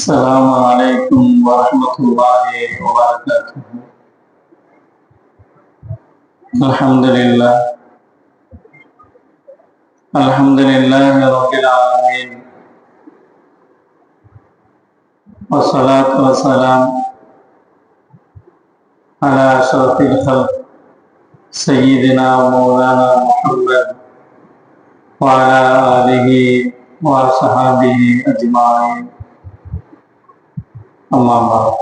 السلام عليكم ورحمة الله وبركاته. الحمد لله. الحمد لله رب العالمين. والصلاة والسلام على أشرف الخلق سيدنا ومولانا محمد وعلى آله وصحابه أجمعين. أما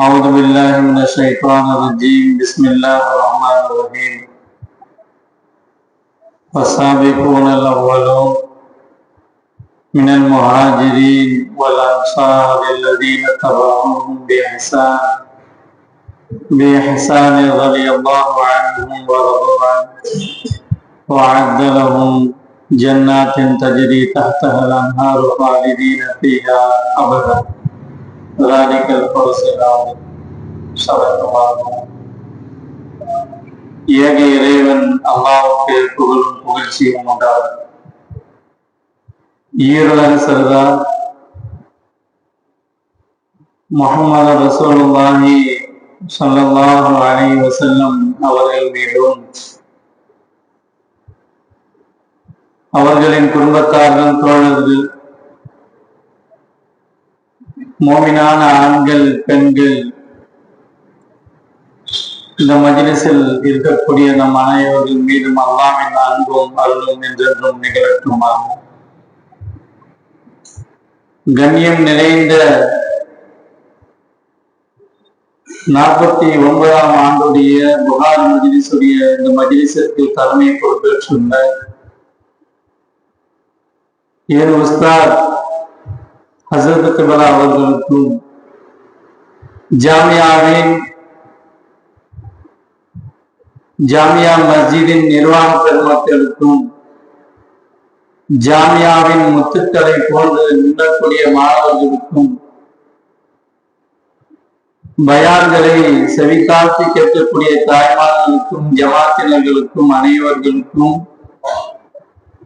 أعوذ بالله من الشيطان الرجيم. بسم الله الرحمن الرحيم. والسابقون الأولون من المهاجرين والأنصار الذين تبعوهم بإحسان بإحسان رضي الله عنهم ورضوا عنه. وأعد لهم جنات تجري تحتها الأنهار خالدين فيها أبدا. ذلك الفوز العظيم صدق الله ஏக இறைவன் அல்லாவுக்கு புகழும் புகழ்ச்சியும் உண்டாகும் ஈருலக சர்தார் முகமது ரசூலுல்லாஹி ஸல்லல்லாஹு அலைஹி வஸல்லம் அவர்கள் மீதும் அவர்களின் குடும்பத்தார்கள் தோழர்கள் மோமினான ஆண்கள் பெண்கள் இந்த மஜிலிசில் இருக்கக்கூடிய நம் அனைவர்கள் மீதும் அல்லாமின் அன்பும் அருளும் என்றென்றும் நிகழட்டுமாக. கண்ணியம் நிறைந்த நாற்பத்தி ஒன்பதாம் ஆண்டுடைய புகார் மஜிலிசுடைய இந்த மஜிலிசிற்கு தலைமை பொறுப்பேற்றுள்ள ஏன் உஸ்தாத் ஹசரத் கபலா அவர்களுக்கும் ஜாமியாவின் ஜாமியா மஸ்ஜிதின் நிர்வாக பெருமக்களுக்கும் ஜாமியாவின் முத்துக்களை போன்று நின்றக்கூடிய மாணவர்களுக்கும் பயான்களை செவிக்காத்து கேட்கக்கூடிய தாய்மார்களுக்கும் ஜமாத்தினர்களுக்கும் அனைவர்களுக்கும்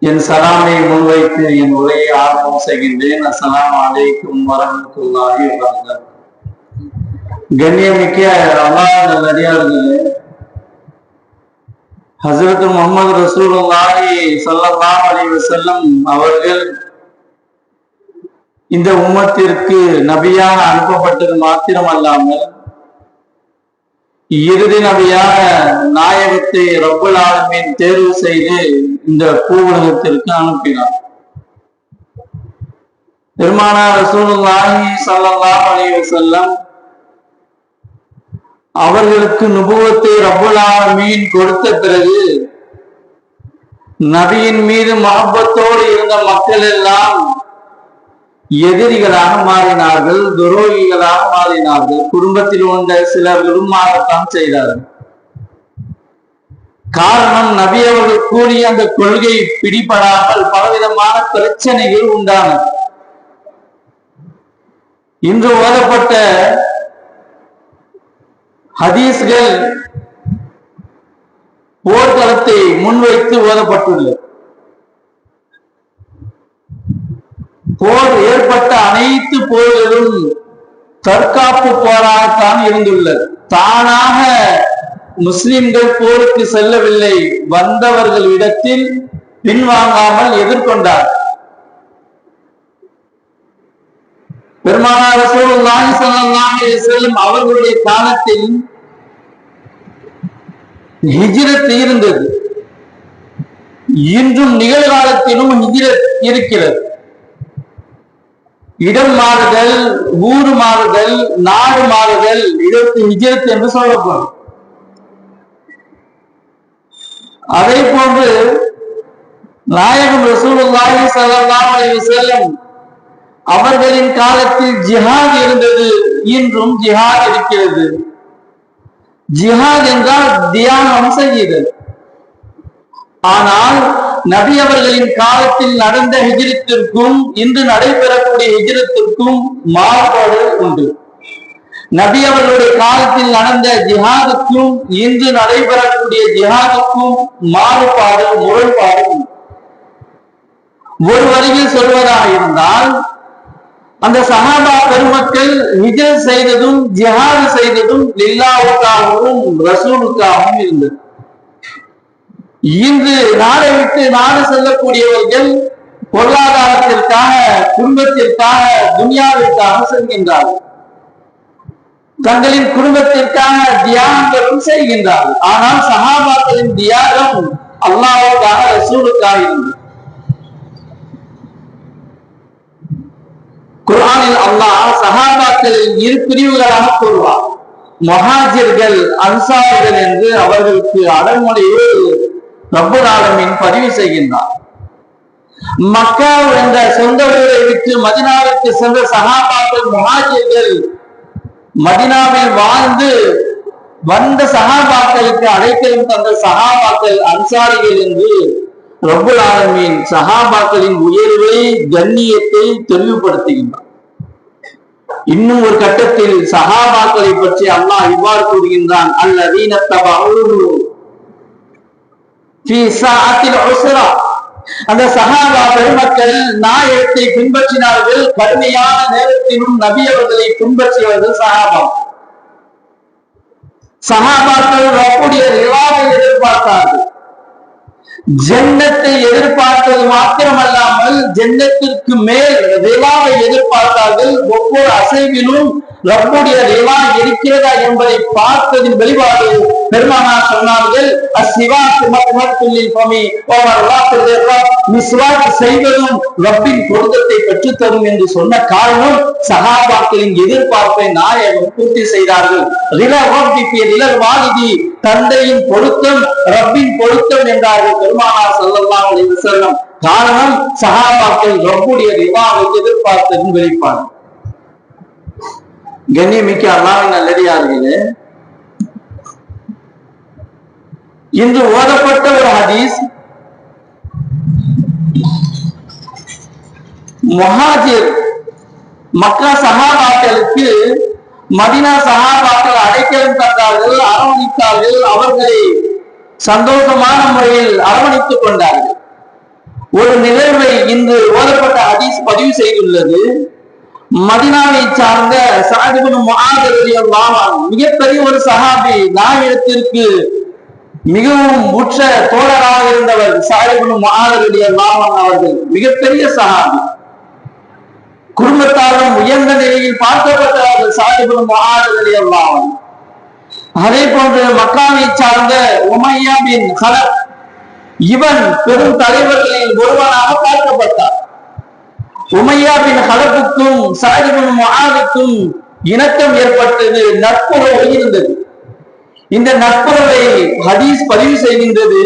என் சலாமை முன்வைத்து என் உரையை ஆரம்பம் செய்கின்றேன். அஸ்ஸலாமு அலைக்கும் வரமத்துள்ளாகி வந்தார்கள் கண்ணியமிக்க அல்லாத நடிகார்களே ஹசரத் முகமது ரசூலுல்லாஹி சல்லாம் அலைஹி செல்லம் அவர்கள் இந்த உம்மத்திற்கு நபியாக அனுப்பப்பட்டது மாத்திரம் அல்லாமல் இறுதி நபியாக நாயகத்தை ரப்புல் ஆலமீன் தேர்வு செய்து இந்த பூவுலகத்திற்கு அனுப்பினார். பெருமானார் ரசூலுல்லாஹி சல்லாஹ் அலைஹி செல்லம் அவர்களுக்கு நுபுவத்தை ரப்புல் ஆலமீன் கொடுத்த பிறகு நபியின் மீது மகப்பத்தோடு இருந்த மக்கள் எல்லாம் எதிரிகளாக மாறினார்கள் துரோகிகளாக மாறினார்கள். குடும்பத்தில் உள்ள சிலர்களும் மாறத்தான் செய்தார்கள். காரணம் நபி அவர்கள் கூறிய அந்த கொள்கை பிடிபடாமல் பலவிதமான பிரச்சனைகள் உண்டான. இன்று ஓதப்பட்ட ஹதீஸ்கள் போர்க்களத்தை முன்வைத்து ஓதப்பட்டுள்ளது. போர் ஏற்பட்ட அனைத்து போர்களும் தற்காப்பு போராகத்தான் இருந்துள்ளது. தானாக முஸ்லிம்கள் போருக்கு செல்லவில்லை. வந்தவர்களிடத்தில் பின்வாங்காமல் எதிர்கொண்டார். பெருமானார் ரசூலுல்லாஹி ஸல்லல்லாஹு அலைஹி வஸல்லம் அவர்களுடைய காலத்தில் ஹிஜ்ரத் இருந்தது. இன்றும் நிகழ்காலத்திலும் ஹிஜ்ரத் இருக்கிறது. இடம் மாறுதல் ஊர் மாறுதல் நாடு மாறுதல் இதற்கு ஹிஜ்ரத் என்று சொல்லப்படும். அதே போன்று நாயகம் ரசூலுல்லாஹி ஸல்லல்லாஹு அலைஹி வஸல்லம் அவர்களின் காலத்தில் ஜிஹாத் இருந்தது இன்றும் ஜிஹாத் இருக்கிறது. ஜிஹாத் என்றால் தியானம் செய்கிறது ஆனால் நபி அவர்களின் காலத்தில் நடந்த ஹிஜிரத்திற்கும் இன்று நடைபெறக்கூடிய ஹிஜிரத்திற்கும் மாறுபாடு உண்டு. நபி அவர்களுடைய காலத்தில் நடந்த ஜிஹாதுக்கும் இன்று நடைபெறக்கூடிய ஜிஹாதுக்கும் மாறுபாடு முரண்பாடு ஒரு வரியில் சொல்வதாக இருந்தால் அந்த சஹாபா பெருமக்கள் ஹிஜர் செய்ததும் ஜிஹாது செய்ததும் லில்லாவுக்காகவும் ரசூலுக்காகவும் இருந்தது. இன்று நாடை விட்டு நாடு செல்லக்கூடியவர்கள் பொருளாதாரத்திற்காக குடும்பத்திற்காக துனியாவிற்காக செல்கின்றார்கள். தங்களின் குடும்பத்திற்கான தியாகங்களும் செய்கின்றார்கள். ஆனால் சகாபாக்களின் தியாகம் அல்லாவுக்காக ரசூலுக்காக இருந்தது குரானில் அல்லாஹ் சகாபாக்களின் இரு பிரிவுகளாக கூறுவார் மொஹாஜிர்கள் அன்சாரிகள் என்று அவர்களுக்கு அடமொழியில் ரப்பராலமின் பதிவு செய்கின்றார். மக்கா என்ற சொந்த ஊரை விட்டு மதினாவிற்கு சென்ற சகாபாக்கள் முஹாஜிர்கள் மதினாவில் வாழ்ந்து வந்த சகாபாக்களுக்கு அழைக்கலும் தந்த சகாபாக்கள் அன்சாரிகள் என்று ரபுல் ஆலமின் சகாபாக்களின் உயர்வை கண்ணியத்தை தெளிவுபடுத்துகின்றார். இன்னும் ஒரு கட்டத்தில் சகாபாக்களை பற்றி அல்லாஹ் இவ்வாறு கூறுகின்றான் அல்லதீன அந்த சஹாபா பெருமக்கள் நாயகத்தை பின்பற்றினார்கள். கடுமையான நேரத்திலும் நபி அவர்களை பின்பற்றியவர்கள் சஹாபா. சகாபாக்கள் ரப்புடைய ரிவாவை எதிர்பார்த்தார்கள். ஜென்னத்தை எதிர்பார்த்தது மாத்திரமல்லாமல் ஜென்னத்திற்கு மேல் ரிவாவை எதிர்பார்த்தார்கள். ஒவ்வொரு அசைவிலும் ரப்புடைய ரிவா இருக்கிறதா என்பதை பார்த்ததின் வெளிப்பாடு பெருமானா சொன்னார்கள் அசிவாக்கு மத்மத்துள்ளில் பமி ஓவர் மிஸ்வாக் செய்வதும் ரப்பின் பொருத்தத்தை பெற்றுத்தரும் என்று சொன்ன காரணம் சகாபாக்களின் எதிர்பார்ப்பை நாயகம் பூர்த்தி செய்தார்கள். ரில வாலிதி தந்தையின் பொருத்தம் ரப்பின் பொருத்தம் என்றார்கள் பெருமானா ஸல்லல்லாஹு அலைஹி காரணம் சகாபாக்கள் ரப்புடைய ரிவாவை எதிர்பார்த்ததின் வெளிப்பாடு. கண்ணியமிக்க அல்லாவின் நல்லடியார்களே இன்று ஓதப்பட்ட ஒரு ஹதீஸ். மொஹாஜிர் மக்கா சகாபாக்களுக்கு மதினா சகாபாக்கள் அடைக்கலம் தந்தார்கள் அரவணைத்தார்கள் அவர்களை சந்தோஷமான முறையில் அரவணைத்துக் கொண்டார்கள். ஒரு நிகழ்வை இன்று ஓதப்பட்ட ஹதீஸ் பதிவு செய்துள்ளது. மதினாவை சார்ந்த சாதிபுன் முஆதர் மிகப்பெரிய ஒரு சஹாபி நாயகத்திற்கு மிகவும் உற்ற தோழராக இருந்தவர் சாலிபுன் மகாதருடைய மாமன் அவர்கள் மிகப்பெரிய சகாபி குடும்பத்தாரும் உயர்ந்த நிலையில் பார்க்கப்பட்டவர்கள் சாலிபுன் மகாதருடைய மாமன். அதே போன்று மக்காவை சார்ந்த உமையா பின் ஹலப் இவன் பெரும் தலைவர்களில் ஒருவனாக பார்க்கப்பட்டார். உமையா பின் ஹலப்புக்கும் சாதிபின் முஆதுக்கும் இணக்கம் ஏற்பட்டது நட்புறவு இருந்தது. இந்த நட்புறவை ஹதீஸ் பதிவு செய்கின்றது.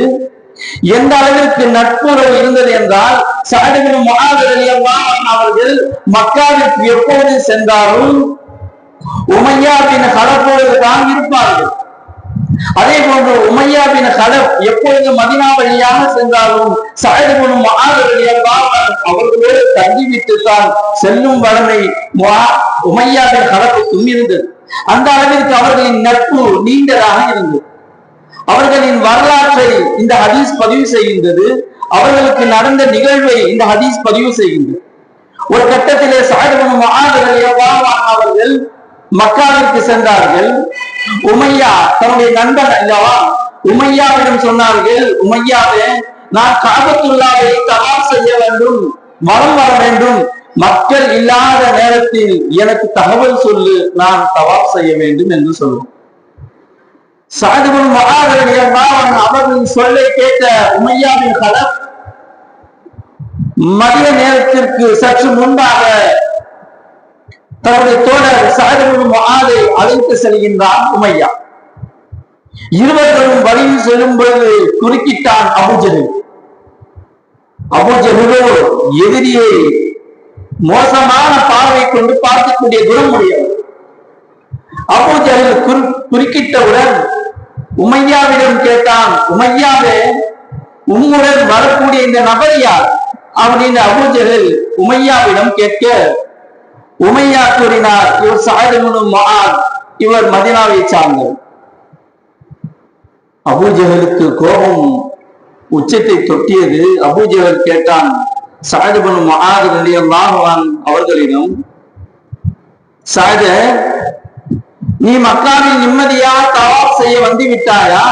எந்த அளவிற்கு நட்புறவு இருந்தது என்றால் சாதிபின் முஆது அவர்கள் மக்காவிற்கு எப்போது சென்றாலும் உமையா பின் ஹலப்போடு தான் இருப்பார்கள். அதே போன்று உமையா பின் ஹலப் எப்பொழுது மதினா வழியாக சென்றாலும் சாயதுபுன் அவர்களோடு தங்கிவிட்டு தான் செல்லும் வளமை உமையாவின் ஹலப்புக்கும் இருந்தது. அந்த அளவிற்கு அவர்களின் நட்பு நீண்டதாக இருந்தது. அவர்களின் வரலாற்றை இந்த ஹதீஸ் பதிவு செய்கின்றது. அவர்களுக்கு நடந்த நிகழ்வை இந்த ஹதீஸ் பதிவு செய்கின்றது. ஒரு கட்டத்திலே சாயதுபுன் அவர்கள் மக்காவிற்கு சென்றார்கள். உமையா தன்னுடைய நண்பன் அல்லவா? உமையாவிடம் சொன்னார்கள் உமையாவே நான் காபத்துள்ளாவை தவாப் செய்ய வேண்டும் மரம் வர வேண்டும் மக்கள் இல்லாத நேரத்தில் எனக்கு தகவல் சொல்லு நான் தவாப் செய்ய வேண்டும் என்று சொல்லுவோம். சாதுபுன் மகாதரன் அவர்களின் சொல்லை கேட்ட உமையாவின் கலர் மதிய நேரத்திற்கு சற்று முன்பாக தன்னுடைய தோழர் சாதிபுன் மகாதை அழைத்து செல்கின்றான் உமையா. இருவர்களும் வழியில் செல்லும் பொழுது குறுக்கிட்டான் அபுஜஹில் அபுஜஹிலோ எதிரியை மோசமான பார்வை கொண்டு பார்க்கக்கூடிய குணமுடையவர் அபுஜஹில் குறு குறுக்கிட்டவுடன் உமையாவிடம் கேட்டான் உமையாவே உம்முடன் வரக்கூடிய இந்த நபர் யார்? அப்படின்னு அபுஜஹில் உமையாவிடம் கேட்க. உமையா கூறினார் இவர் சாயதமுனு மகான் இவர் மதினாவை சார்ந்தவர். அபூஜகலுக்கு கோபம் உச்சத்தை தொட்டியது. அபூஜகல் கேட்டான் சாயதபனு மகாது ரலியல்லாஹுவான் அவர்களிடம் சாயத நீ மக்காவில் நிம்மதியா தவாப் செய்ய வந்து விட்டாயா?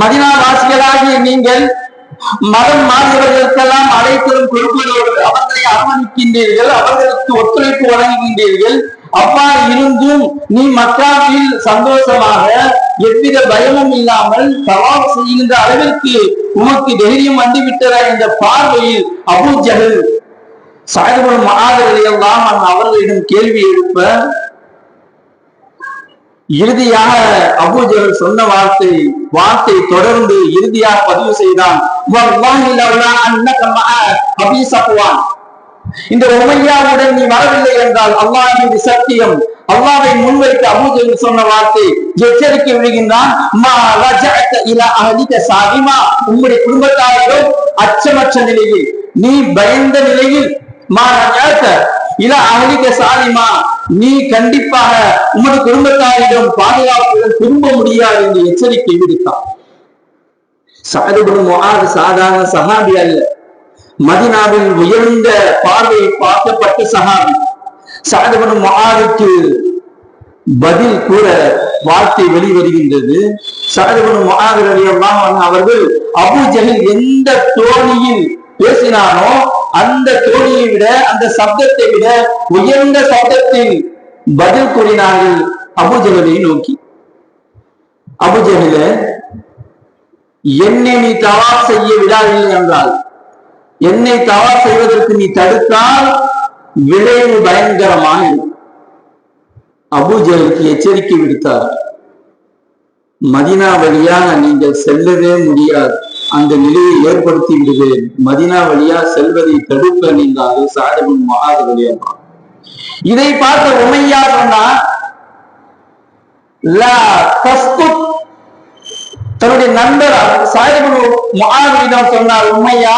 மதினா வாசிகளாகிய நீங்கள் மதம் மாறியவர்களுக்கெல்லாம் அழைத்தலும் கொடுப்பதோடு அவர்களை அரவணைக்கின்றீர்கள் அவர்களுக்கு ஒத்துழைப்பு வழங்குகின்றீர்கள். அவ்வாறு இருந்தும் நீ மக்காவில் சந்தோஷமாக எவ்வித பயமும் இல்லாமல் தவாப் செய்கின்ற அளவிற்கு உமக்கு தைரியம் வந்துவிட்டதா என்ற பார்வையில் அபு ஜஹல் சாயபுரம் மகாதரையெல்லாம் அவர்களிடம் கேள்வி எழுப்ப இறுதியாக அபூஜகர் சொன்ன வார்த்தை வார்த்தை தொடர்ந்து இறுதியாக பதிவு செய்தான். இந்த உமையாவுடன் நீ வரவில்லை என்றால் அல்லாஹ் மீது சத்தியம் அல்லாவை முன்வைத்து அபூஜகல் சொன்ன வார்த்தை எச்சரிக்கை விழுகின்றான் "மா ரஜஅத இலா குடும்பத்தாரிடம் அச்சமற்ற நிலையில் நீ பயந்த நிலையில் மா ரஜஅத இலா சாலிமா நீ கண்டிப்பாக உமது குடும்பத்தாரிடம் பாதுகாப்புடன் திரும்ப முடியாது என்று எச்சரிக்கை விடுத்தான். சாதுபுரம் சாதாரண சகாபி அல்ல. மதினாவில் உயர்ந்த பார்வையை பார்க்கப்பட்ட சகாபி சாதவனும் முகாதுக்கு பதில் கூற வார்த்தை வெளிவருகின்றது. சாதவனும் முகாது அவர்கள் அபு ஜஹில் எந்த தோணியில் பேசினானோ அந்த தோணியை விட அந்த சப்தத்தை விட உயர்ந்த சப்தத்தில் பதில் கூறினார்கள் அபுஜகலை நோக்கி. அபுஜகல என்னை நீ தவா செய்ய விடாதில்லை என்றால் என்னை தவா செய்வதற்கு நீ தடுத்தால் விளைவு பயங்கரமாக அபுஜலுக்கு எச்சரிக்கை விடுத்தார். மதினா வழியாக நீங்கள் செல்லவே முடியாது. அந்த நிலையை ஏற்படுத்தி விடுவேன். மதினா வழியா செல்வதை தடுக்க நீங்கள் சாதபின் மகாத வழியாக இதை பார்த்த உமையா சொன்னா தன்னுடைய நண்பர் சாயபு மகாவிடம் சொன்னார் உண்மையா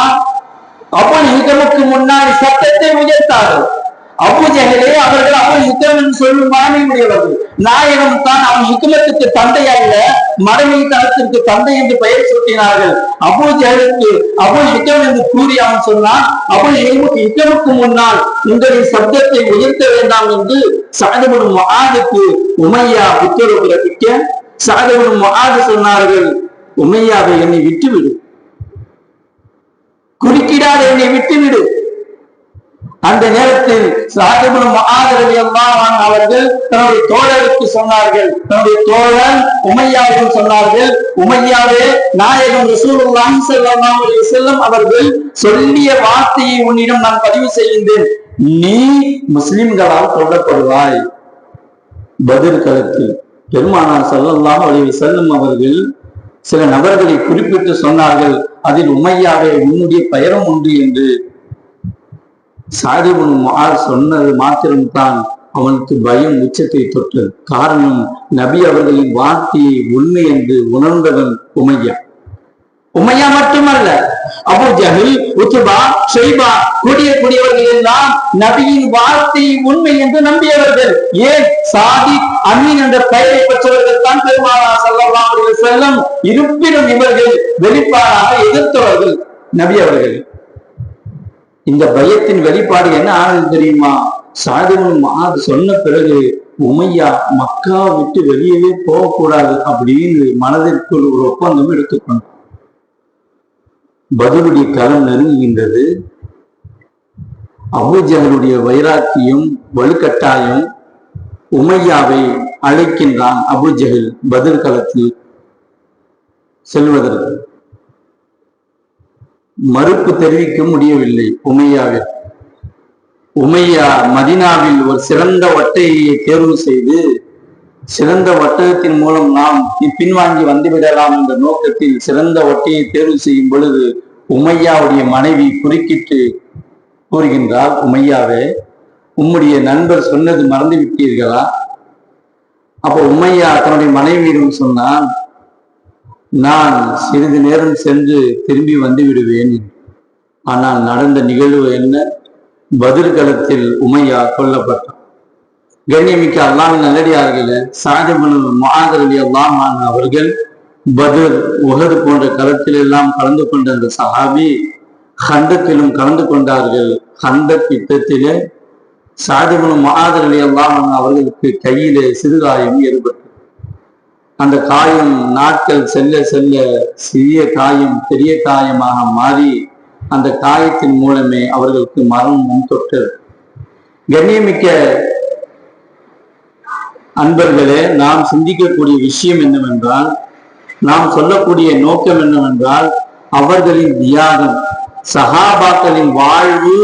அப்போ யுத்தமுக்கு முன்னாடி சத்தத்தை உயர்த்தார்கள் அபு அவர்கள் அவன் யுத்தம் என்று சொல்லும் மனைவி உடையவர்கள். நாயகம் தான் அவன் யுத்தமத்துக்கு தந்தை அல்ல மனைவி தளத்திற்கு தந்தை என்று பெயர் சூட்டினார்கள். அப்போ ஜஹலுக்கு அபு யுத்தம் என்று கூறி அவன் சொன்னான் அபு யுத்தமுக்கு முன்னால் உங்களின் சப்தத்தை உயர்த்த வேண்டாம் என்று சாதவனும் மகாதுக்கு உமையா உத்தரவு பிறப்பிக்க. சாதவனும் மகாது சொன்னார்கள் உமையாவை என்னை விட்டுவிடும் குறுக்கிடாத என்னை விட்டுவிடு. அந்த நேரத்தில் சாஹிபுல் மகாதரவி அல்லாஹ் அவர்கள் தன்னுடைய தோழருக்கு சொன்னார்கள். தன்னுடைய தோழன் உமையாவிடம் சொன்னார்கள். உமையாவே நாயகம் ரசூலுல்லாஹி ஸல்லல்லாஹு அலைஹி வஸல்லம் அவர்கள் சொல்லிய வார்த்தையை உன்னிடம் நான் பதிவு செய்கின்றேன். நீ முஸ்லிம்களால் கொல்லப்படுவாய். பதில் களத்தில் பெருமானார் ஸல்லல்லாஹு அலைஹி வஸல்லம் அவர்கள் சில நபர்களை குறிப்பிட்டு சொன்னார்கள். அதில் உமையாவே உன்னுடைய பெயரும் உண்டு என்று சாதிபுன் மார் சொன்னது மாத்திரம்தான் அவனுக்கு பயம் உச்சத்தை தொட்டது காரணம் நபி அவர்களின் வார்த்தையை உண்மை என்று உணர்ந்தவன் உமையா. உமையா மட்டுமல்ல அபு ஜஹில் உத்துபா ஷைபா கூடிய கூடியவர்கள் எல்லாம் நபியின் வார்த்தை உண்மை என்று நம்பியவர்கள். ஏன்? சாதி அன்னின் என்ற பெயரை பெற்றவர்கள் தான் பெருமானா ஸல்லல்லாஹு அலைஹி இருப்பினும் இவர்கள் வெளிப்பாடாக எதிர்த்தவர்கள் நபி அவர்கள். இந்த பயத்தின் வெளிப்பாடு என்ன ஆனது தெரியுமா? சாதிமுன் மாது சொன்ன பிறகு உமையா மக்கா விட்டு வெளியவே போகக்கூடாது அப்படின்னு மனதிற்குள் ஒரு ஒப்பந்தம் எடுத்துக்கொண்டார் பதிலுடைய காலம் நெருங்குகின்றது. அபுஜகனுடைய வைராக்கியம் வலுக்கட்டாயம் உமையாவை அழைக்கின்றான் அபூஜஹல் பதில் களத்தில் செல்வதற்கு. மறுப்பு தெரிவிக்க முடியவில்லை உமையாவில் உமையா மதினாவில் ஒரு சிறந்த ஒட்டையை தேர்வு செய்து சிறந்த வட்டகத்தின் மூலம் நாம் பின்வாங்கி வந்துவிடலாம் என்ற நோக்கத்தில் சிறந்த வட்டையை தேர்வு செய்யும் பொழுது உமையாவுடைய மனைவி குறுக்கிட்டு கூறுகின்றார் உமையாவே உம்முடைய நண்பர் சொன்னது மறந்து விட்டீர்களா அப்போ உமையா தன்னுடைய மனைவியிடம் சொன்னான் நான் சிறிது நேரம் சென்று திரும்பி வந்து விடுவேன் ஆனால் நடந்த நிகழ்வு என்ன? பதிர்களத்தில் உமையா கொல்லப்பட்டான். கண்ணியமிக்க அல்லாவின் நல்லடியார்களே சாதிபனு மகாதர் அலி அல்லாஹான் அவர்கள் பதில் உகது போன்ற களத்தில் எல்லாம் கலந்து கொண்ட அந்த சஹாபி ஹந்தத்திலும் கலந்து கொண்டார்கள். ஹந்த யுத்தத்திலே சாதிபுன் மாதிரி எல்லாம் அவர்களுக்கு கையிலே சிறுகாயம் ஏற்பட்டது. அந்த காயம் நாட்கள் செல்ல செல்ல சிறிய காயம் பெரிய காயமாக மாறி அந்த காயத்தின் மூலமே அவர்களுக்கு மரணமும் தொட்டது. கண்ணியமிக்க அன்பர்களே நாம் சிந்திக்கக்கூடிய விஷயம் என்னவென்றால் நாம் சொல்லக்கூடிய நோக்கம் என்னவென்றால் அவர்களின் தியாகம் சகாபாக்களின் வாழ்வு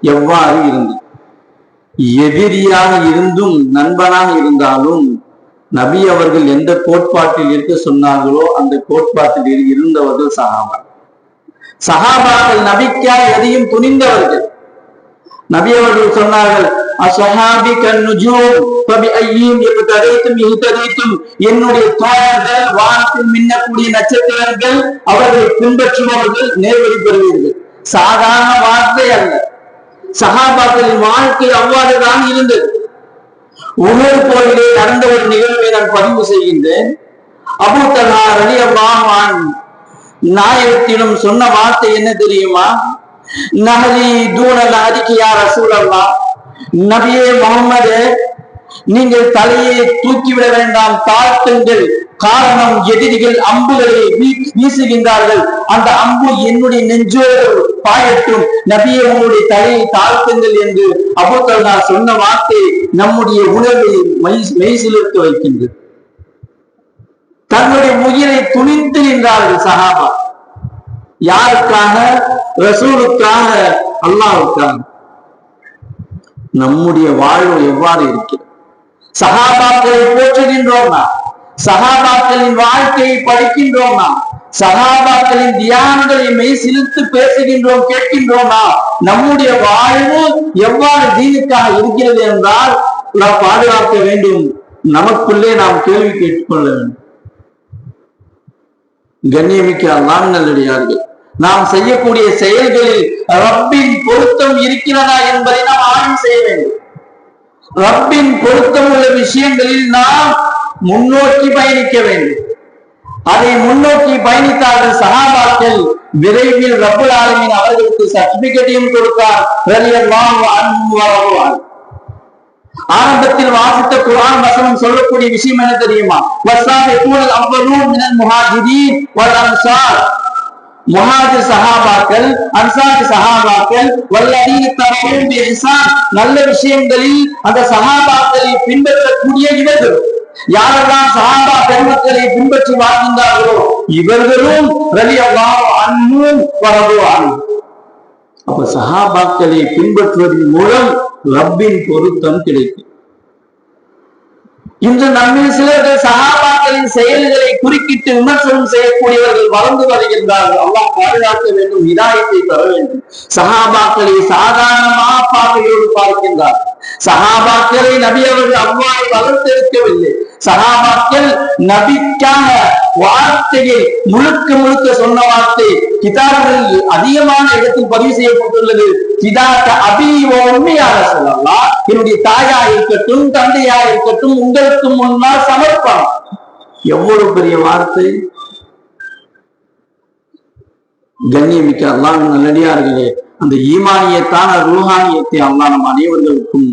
எவ்வாறு இருந்தது? எதிரியாக இருந்தும் நண்பனாக இருந்தாலும் நபி அவர்கள் எந்த கோட்பாட்டில் இருக்க சொன்னார்களோ அந்த கோட்பாட்டில் இருந்தவர்கள் சகாபா சகாபாக்கள் நபிக்காய் எதையும் துணிந்தவர்கள். நபி அவர்கள் சொன்னார்கள் அசஹாபி நுஜூம் பபி ஐயும் எப்ததைத்தும் இஹ்ததைத்தும் என்னுடைய தோழர்கள் வானத்தில் மின்னக்கூடிய நட்சத்திரங்கள் அவர்களை பின்பற்றுபவர்கள் நேர்வழி பெறுவீர்கள். சாதாரண வார்த்தை அல்ல. சகாபாக்களின் வாழ்க்கை அவ்வாறுதான் இருந்தது. ஒவ்வொரு போரிலே நடந்த ஒரு நிகழ்வை நான் பதிவு செய்கின்றேன். அபு தலா அலி அல்லாஹான் நாயகத்திலும் சொன்ன வார்த்தை என்ன தெரியுமா? நகரி தூணல் அறிக்கையார் ரசூல் நபியே முகமது நீங்கள் தலையை தூக்கிவிட வேண்டாம் தாழ்த்துங்கள். காரணம் எதிரிகள் அம்புகளை வீசுகின்றார்கள். அந்த அம்பு என்னுடைய நெஞ்சோடு பாயட்டும். நபியை உங்களுடைய தலையை தாழ்த்துங்கள் என்று அபுக்கள் நான் சொன்ன வார்த்தை நம்முடைய உணர்வை மெய்சிலிருக்க வைக்கின்றது. தன்னுடைய உயிரை துணிந்து நின்றார்கள் சகாபா யாருக்காக? ரசூலுக்காக அல்லாவுக்காக நம்முடைய வாழ்வு எவ்வாறு இருக்கிறது? சகாபாக்களை போற்றுகின்றோம் நாம். சகாபாக்களின் வாழ்க்கையை படிக்கின்றோம் நாம். சகாபாக்களின் தியானங்களை மெய் சிலிர்த்து பேசுகின்றோம் கேட்கின்றோம் நாம். நம்முடைய வாழ்வு எவ்வாறு தீனுக்காக இருக்கிறது என்றால் நாம் பாதுகாக்க வேண்டும். நமக்குள்ளே நாம் கேள்வி கேட்டுக்கொள்ள வேண்டும். கண்ணியமிக்க அல்லாஹ் நல்லடியார்கள் நாம் செய்யக்கூடிய செயல்களில் ரப்பின் பொருத்தம் இருக்கிறதா என்பதை நாம் ஆய்வு செய்ய வேண்டும். ரப்பின் பொருத்தம் உள்ள விஷயங்களில் நாம் முன்னோக்கி பயணிக்க வேண்டும். அதை முன்னோக்கி பயணித்தார்கள் சகாபாக்கள் விரைவில் ரப்புல் ஆலமின் அவர்களுக்கு சர்டிபிகேட்டையும் கொடுத்தார். ஆரம்பத்தில் வாசித்த குரான் வசனம் சொல்லக்கூடிய விஷயம் என்ன தெரியுமா? வசாபிகூனல் அவ்வளூன் மினல் முஹாஜிரீன் வல் அன்சார். முஹாஜிர் சஹாபாக்கள் அன்சாரி சஹாபாக்கள் வல்லதீன தரவும் நல்ல விஷயங்களில் அந்த சஹாபாக்களை பின்பற்றக்கூடிய இவர்கள். யாரெல்லாம் சஹாபா பெருமக்களை பின்பற்றி வாழ்கின்றார்களோ இவர்களும் ரலியல்லாஹு அன்ஹும் வரதுவான் அப்ப சஹாபாக்களை பின்பற்றுவதன் மூலம் ரப்பின் பொருத்தம் கிடைக்கும். இன்று நம்மில் சிலர்கள் சகாபாக்களின் செயல்களை குறுக்கிட்டு விமர்சனம் செய்யக்கூடியவர்கள் வளர்ந்து வருகின்றார்கள். அல்லாஹ் பாதுகாக்க வேண்டும் இதாயத்தை தர வேண்டும். சகாபாக்களை சாதாரணமாக பார்வையோடு பார்க்கின்றார் சகாபாக்களை நபி அவர்கள் அவ்வாறு வளர்த்தெடுக்கவில்லை. சகாபாக்கள் நபிக்கான வார்த்தையை முழுக்க முழுக்க சொன்ன வார்த்தை கிதாபுகளில் அதிகமான இடத்தில் பதிவு செய்யப்பட்டுள்ளது. கிதாக்க அபிவோ உண்மையாக சொல்லலாம் என்னுடைய தாயா இருக்கட்டும் தந்தையா இருக்கட்டும் உங்களுக்கு முன்னால் சமர்ப்பணம். எவ்வளவு பெரிய வார்த்தை? கண்ணியமிக்க அல்லாஹ் நல்லடியார்களே. அந்த ஈமானியத்தான ரூஹானியத்தை அல்லாஹ் நம் அனைவர்களுக்கும்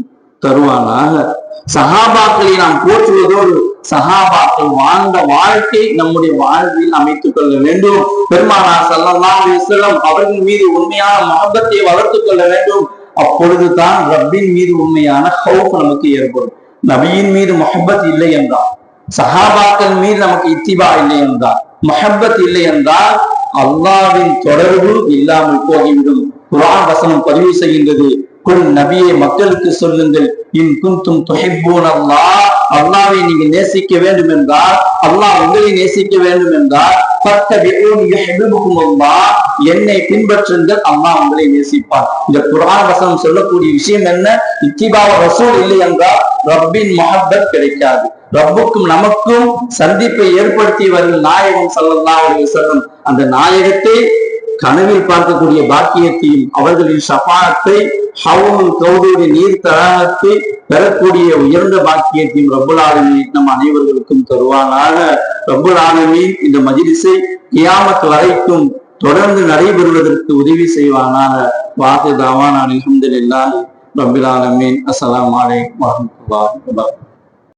தருவானாக. சகாபாக்களை நாம் போற்றுவதோடு சகாபாக்கள் வாழ்ந்த வாழ்க்கை நம்முடைய வாழ்வில் அமைத்துக் கொள்ள வேண்டும். பெருமானா சல்லல்லாஹு செல்லம் அவர்கள் மீது உண்மையான மகபத்தை வளர்த்துக் கொள்ள வேண்டும். அப்பொழுதுதான் ரப்பின் மீது உண்மையான ஹவுப் நமக்கு ஏற்படும். நபியின் மீது மொஹபத் இல்லை என்றால் சஹாபாக்கள் மீது நமக்கு இத்திபா இல்லை என்றால் மஹப்பத் இல்லை என்றால் அல்லாவின் தொடர்பு இல்லாமல் போகிவிடும். குரான் வசனம் பதிவு செய்கின்றது. குல் நபியை மக்களுக்கு சொல்லுங்கள். இன் குந்தும் துஹிப்பூன் அல்லா அல்லாவை நீங்க நேசிக்க வேண்டும் என்றால் அல்லாஹ் உங்களை நேசிக்க வேண்டும் என்றால் ஃபத்தபிஊன் என்னை பின்பற்றுங்கள் அம்மா உங்களை நேசிப்பார் இந்த குர்ஆன் வசனம் சொல்லக்கூடிய விஷயம் என்ன? இத்திபாவ ரசூல் இல்லை என்றால் ரப்பின் மஹப்பத் கிடைக்காது. ரப்புக்கும் நமக்கும் சந்திப்பை ஏற்படுத்தியவர்கள் நாயகம் ஸல்லல்லாஹு அந்த நாயகத்தை கனவில் பார்க்கக்கூடிய பாக்கியத்தையும் அவர்களின் சபாத்தை ஹவுல் கௌதுடைய நீர் தடாகத்தை பெறக்கூடிய உயர்ந்த பாக்கியத்தையும் ரப்புல் ஆலமீன் நம் அனைவர்களுக்கும் தருவானாக. ரப்புல் ஆலமீன் இந்த மஜிலிசை கியாமத் வரைக்கும் தொடர்ந்து நடைபெறுவதற்கு உதவி செய்வானாக. வாசு தாவான் அல்ஹம்துலில்லாஹி ரபில் ஆலமீன். அஸ்லாம் வலைக்கம் வரஹ்மத்துல்லாஹி வபரகாத்துஹு.